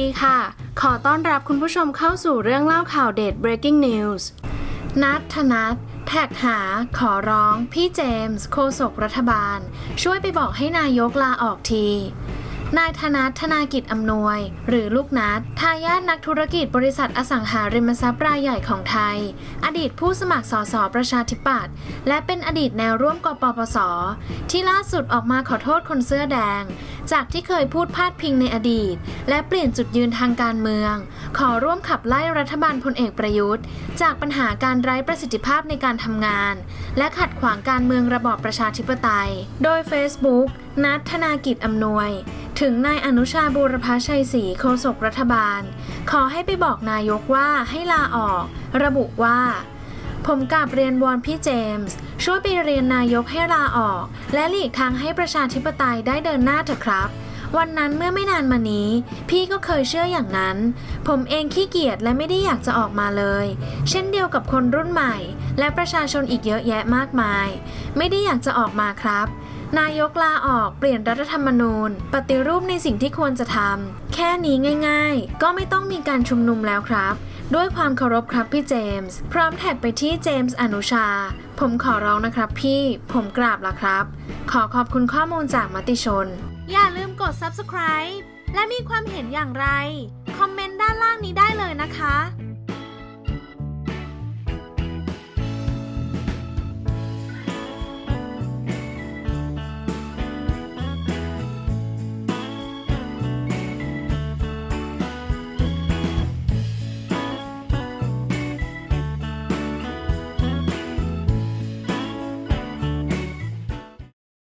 ดีค่ะ ขอต้อนรับคุณผู้ชมเข้าสู่เรื่องเล่าข่าวเด็ด breaking news นัทธนัทแท็กหา ขอร้อง พี่เจมส์ โฆษกรัฐบาล ช่วยไปบอกให้นายกลาออกที นายธนัทธนากิจอำนวย หรือลูกนัททายาทนักธุรกิจบริษัทอสังหาริมทรัพย์รายใหญ่ของไทย อดีตผู้สมัครสสประชาธิปัตย์และเป็นอดีตแนวร่วมกปปส ที่ล่าสุดออกมาขอโทษคนเสื้อแดง จากที่เคยพูดพาดพิงในอดีต และเปลี่ยนจุดยืนทางการเมือง ขอร่วมขับไล่รัฐบาลพลเอกประยุทธ์ จากปัญหาการไร้ประสิทธิภาพในการทำงาน และขัดขวางการเมืองระบอบประชาธิปไตย โดย Facebook นัทธนากิจอำนวย ถึงนายอนุชาบูรพชัยศรีโฆษกรัฐบาล ขอให้ไปบอกนายกว่าให้ลาออก ระบุว่า ผมกราบเรียนวอนพี่เจมส์ ช่วยไปเรียนนายกให้ลาออก และหลีกทางให้ประชาธิปไตยได้เดินหน้าเถอะครับ วันนั้นเมื่อไม่นานมานี้ พี่ก็เคยเชื่ออย่างนั้น ผมเองขี้เกียจและไม่ได้อยากจะออกมาเลย เช่นเดียวกับคนรุ่นใหม่ และประชาชนอีกเยอะแยะมากมาย ไม่ได้อยากจะออกมาครับนายกลาออกเปลี่ยนรัฐธรรมนูญ ปฏิรูปในสิ่งที่ควรจะทำ แค่นี้ง่าย ๆ ก็ไม่ต้องมีการชุมนุมแล้วครับ ด้วยความเคารพครับพี่เจมส์ พร้อมแท็กไปที่เจมส์อนุชา ผมขอร้องนะครับพี่ ผมกราบละครับ ขอขอบคุณข้อมูลจากมติชน อย่าลืมกด subscribe และมีความเห็นอย่างไร คอมเมนต์ด้านล่างนี้ได้เลยนะคะ